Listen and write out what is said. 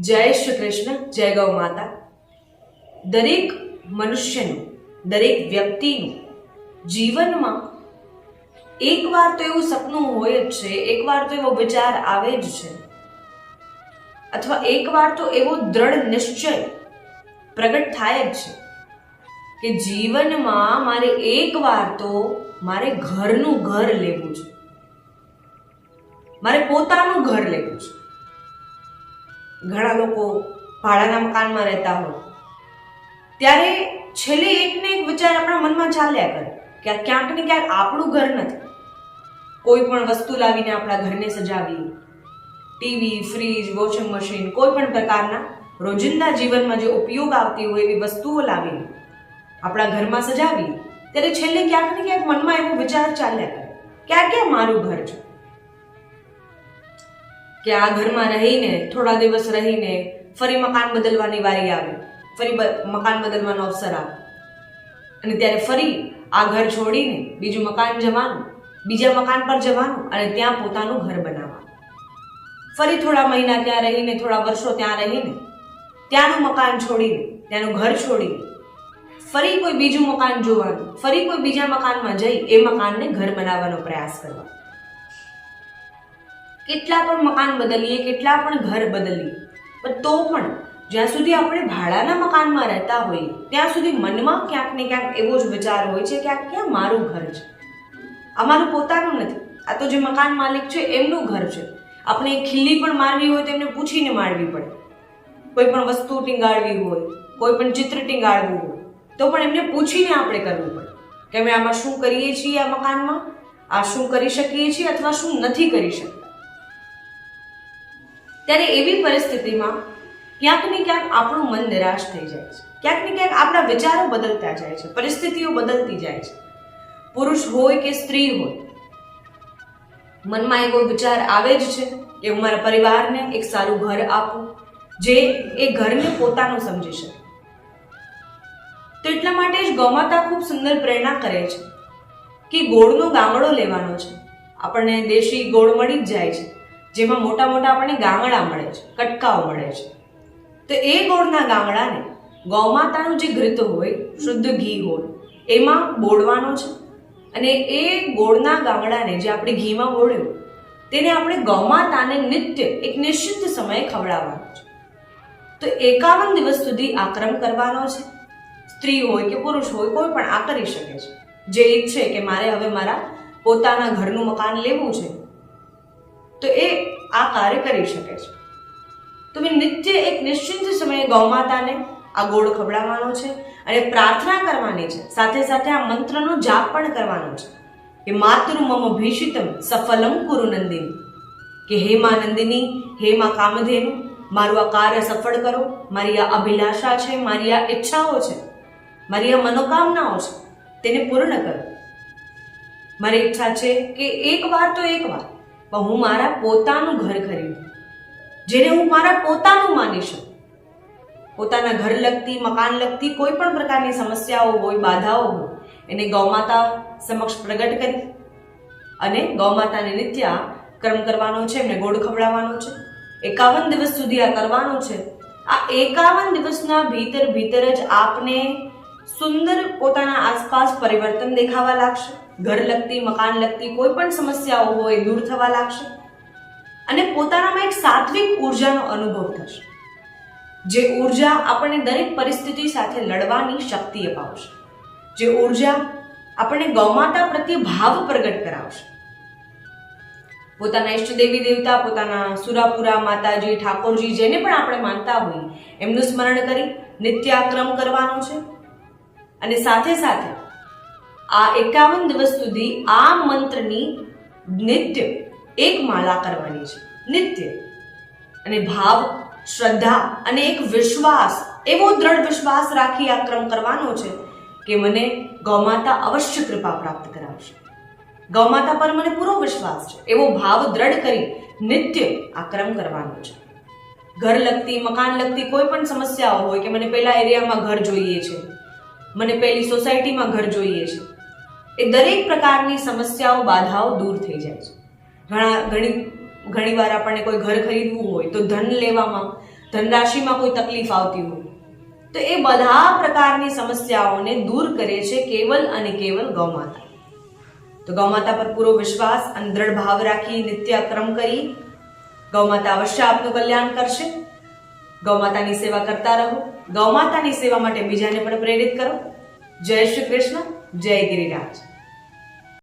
જય શ્રી કૃષ્ણ જય ગૌ માતા. દરેક મનુષ્યનું, દરેક વ્યક્તિનું જીવનમાં એકવાર તો એવું સપનું હોય જ છે એકવાર તો એવો વિચાર આવે જ છે. અથવા એકવાર તો એવો દ્રઢ નિશ્ચય પ્રગટ થાય જ છે કે જીવનમાં મારે એકવાર તો મારે ઘરનું ઘર લેવું છે. મારે પોતાનું ઘર લેવું છે. ઘણા લોકો ભાડાના મકાનમાં રહેતા હોય. ત્યારે છેલ્લે એકને એક વિચાર આપણા મનમાં ચાલ્યા કરે કે ક્યાંક ને ક્યાંક આપણું ઘર નથી. કોઈ પણ વસ્તુ લાવીને આપણા ઘરને સજાવી ટીવી ફ્રીજ વોશિંગ મશીન કોઈ પણ પ્રકારના રોજિંદા જીવનમાં જે ઉપયોગ આવતી હોય એવી વસ્તુઓ લાવીને આપણા ઘરમાં સજાવી ત્યારે છેલ્લે ક્યાંક ને ક્યાંક મનમાં એવો વિચાર ચાલ્યા કરે. કે ક્યાં મારું ઘર છે? કે આ ઘરમાં રહીને, થોડા દિવસ રહીને ફરી મકાન બદલવાની વારી આવે. ફરી મકાન બદલવાનો અવસર આવે. અને ત્યારે ફરી આ ઘર છોડીને બીજું મકાન જવાનું, બીજા મકાન પર જવાનું અને ત્યાં પોતાનું ઘર બનાવવાનું. ફરી થોડા મહિના ત્યાં રહીને, થોડા વર્ષો ત્યાં રહીને, ત્યાંનું મકાન છોડીને, ત્યાંનું ઘર છોડીને, ફરી કોઈ બીજું મકાન જોવાનું, ફરી કોઈ બીજા મકાનમાં જઈ એ મકાનને ઘર બનાવવાનો પ્રયાસ કરવાનો. કેટલા પણ મકાન બદલીએ, કેટલા પણ ઘર બદલીએ. પણ તો પણ જ્યાં સુધી આપણે ભાડાના મકાનમાં રહેતા હોઈએ, ત્યાં સુધી મનમાં ક્યાંક ને ક્યાંક એવો જ વિચાર હોય છે કે આ ક્યાં મારું ઘર છે? અમારું પોતાનું નથી. આ તો જે મકાન માલિક છે, એમનું ઘર છે. આપણે ખીલ્લી પણ મારવી હોય તો એમને પૂછીને મારવી પડે. કોઈ પણ વસ્તુ ટીંગાળવી હોય, કોઈ પણ ચિત્ર ટીંગાળવું હોય, તો પણ એમને પૂછીને આપણે કરવું પડે કે અમે આમાં શું કરીએ છીએ આ મકાનમાં? આ શું કરી શકીએ છીએ અથવા શું નથી કરી શકતા ત્યારે એવી પરિસ્થિતિમાં ક્યાંક ને ક્યાંક આપણું મન નિરાશ થઈ જાય છે. ક્યાંક ને ક્યાંક આપણા વિચારો બદલતા જાય છે, પરિસ્થિતિઓ બદલતી જાય છે. પુરુષ હોય કે સ્ત્રી હોય, મનમાં એવો વિચાર આવે જ છે કે હું મારા પરિવારને એક સારું ઘર આપું, જે એ ઘરને પોતાનું સમજી શકે. તો એટલા માટે જ ગૌમાતા ખૂબ સુંદર પ્રેરણા કરે છે કે ગોળનો ગામડો લેવાનો છે. આપણને દેશી ગોળ મળી જ જાય છે. જેમાં મોટા મોટા આપણને ગામડા મળે છે, કટકાઓ મળે છે. તો એ ગોળના ગામડાને ગૌમાતાનું જે ઘૃત હોય, શુદ્ધ ઘી હોય, એમાં બોળવાનો છે. અને એ ગોળના ગામડાને જે આપણે ઘીમાં બોળ્યું, તેને આપણે ગૌમાતાને નિત્ય, એક નિશ્ચિત સમયે ખવડાવવાનો છે. તો એકાવન દિવસ સુધી આક્રમ કરવાનો છે. સ્ત્રી હોય કે પુરુષ હોય, કોઈ પણ આ કરી શકે છે. જે ઈચ્છે કે મારે હવે મારા પોતાના ઘરનું મકાન લેવું છે તો એ આ કાર્ય કરી શકે છે. તમે નિત્ય એક નિશ્ચિંત સમયે ગૌમાતાને આ ગોળ ખવડાવવાનો છે અને પ્રાર્થના કરવાની છે. સાથે સાથે આ મંત્રનો જાપ પણ કરવાનો છે કે માતૃ મમ ભીષિતમ સફલમ કુરુ કે હે મા નંદિની, હે મા કામધેનુ, મારું આ કાર્ય સફળ કરો. મારી આ અભિલાષા છે, મારી આ ઈચ્છાઓ છે, મારી આ મનોકામનાઓ છે, તેને પૂર્ણ કરો. મારી ઈચ્છા છે કે એક વાર તો એક વાર પણ હું મારા પોતાનું ઘર ખરીદું. જેને હું મારા પોતાનું માની શકું. પોતાના ઘર લગતી, મકાન લગતી કોઈ પણ પ્રકારની સમસ્યાઓ હોય, બાધાઓ હોય, એને ગૌમાતા સમક્ષ પ્રગટ કરી અને ગૌમાતાને નિત્ય કર્મ કરવાનો છે, એમને ગોળ ખવડાવવાનો છે, એકાવન દિવસ સુધી આ કરવાનું છે. આ એકાવન દિવસના ભીતર ભીતર જ આપને સુંદર પોતાના આસપાસ પરિવર્તન દેખાવા લાગશે. ઘર લગતી, મકાન લગતી કોઈ પણ સમસ્યાઓ હોય, દૂર થવા લાગશે. અને પોતાનામાં એક સાત્વિક ઉર્જાનો અનુભવ થશે. જે ઊર્જા આપણને દરેક પરિસ્થિતિ સાથે લડવાની શક્તિ અપાવશે. જે ઊર્જા આપણને ગૌમાતા પ્રત્યે ભાવ પ્રગટ કરાવશે. પોતાના ઈષ્ટ દેવી દેવતા, પોતાના સુરાપુરા માતાજી, ઠાકોરજી જેને પણ આપણે માનતા હોઈએ, એમનું સ્મરણ કરી નિત્ય આ કરવાનો છે. અને સાથે સાથે આ એકાવન દિવસ સુધી આ મંત્રની નિત્ય એક માળા કરવાની છે. નિત્ય. અને ભાવ, શ્રદ્ધા અને એક વિશ્વાસ, એવો દ્રઢ વિશ્વાસ રાખી આ ક્રમ કરવાનો છે કે મને ગૌમાતા અવશ્ય કૃપા પ્રાપ્ત કરાવશે. ગૌમાતા પર મને પૂરો વિશ્વાસ છે, એવો ભાવ દ્રઢ કરી નિત્ય આ ક્રમ કરવાનો છે. ઘર લગતી, મકાન લગતી કોઈ પણ સમસ્યાઓ હોય કે મને પેલા એરિયામાં ઘર જોઈએ છે મને પેલી સોસાયટીમાં ઘર જોઈએ છે. એ દરેક પ્રકારની સમસ્યાઓ, બાધાઓ દૂર થઈ જાય છે. ઘણા ઘણી, ઘણીવાર આપણને કોઈ ઘર ખરીદવું હોય તો ધન લેવામાં, ધનરાશિમાં કોઈ તકલીફ આવતી હોય. તો એ બધા પ્રકારની સમસ્યાઓને દૂર કરે છે કેવલ અને કેવલ ગૌમાતા. તો ગૌમાતા પર પૂરો વિશ્વાસ અને દ્રઢ ભાવ રાખી નિત્ય અક્રમ કરી ગૌમાતા અવશ્ય આપનું કલ્યાણ કરશે. ગૌમાતાની સેવા કરતા રહો. ગૌમાતાની સેવા માટે બીજાને પણ પ્રેરિત કરો. જય શ્રી કૃષ્ણ, જય ગિરિરાજ.